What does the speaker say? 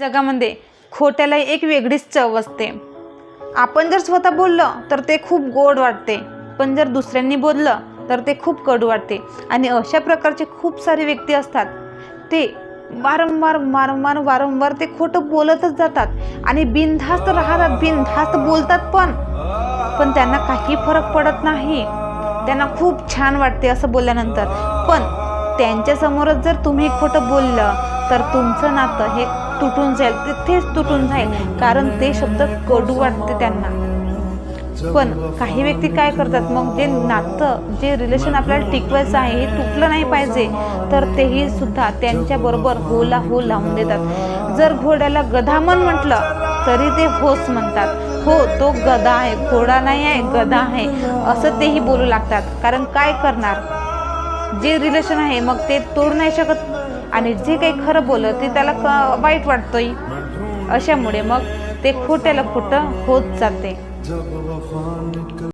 जगामध्ये खोट्याला एक वेगळीच चव असते. आपण जर स्वतः बोललं तर ते खूप गोड वाटते. पण जर दुसऱ्यांनी बोललं तर ते खूप कडू वाटते. आणि अशा प्रकारचे खूप सारे व्यक्ती असतात. ते वारंवार वारंवार वारंवार ते खोटं बोलतच जातात. आणि बिनधास्त राहतात बिनधास्त बोलतात पण. पण त्यांना काही फरक पडत नाही. त्यांना खूप छान वाटते असं बोलल्यानंतर. पण त्यांच्यासमोरच जर तुम्ही खोटं बोललं तर तुमचं नातं हे तुटून जाईल तिथेच तुटून जाईल. कारण ते शब्द कडू वाटते त्यांना. पण काही व्यक्ती काय करतात मग जे नातं जे रिलेशन आपल्याला टिकवायचं आहे हे तुटलं नाही पाहिजे तर तेही सुद्धा त्यांच्याबरोबर होला हो लावून देतात. जर घोड्याला गधामन म्हटलं तरी ते होस म्हणतात. हो तो गदा आहे घोडा नाही आहे गदा आहे असं तेही बोलू लागतात. कारण काय करणार? जे रिलेशन आहे मग ते तोडू नाही शकत. आणि जे काही खरं बोललं ते त्याला क वाईट वाटतंय. अशामुळे मग ते खोट्याला खोटं होत जाते.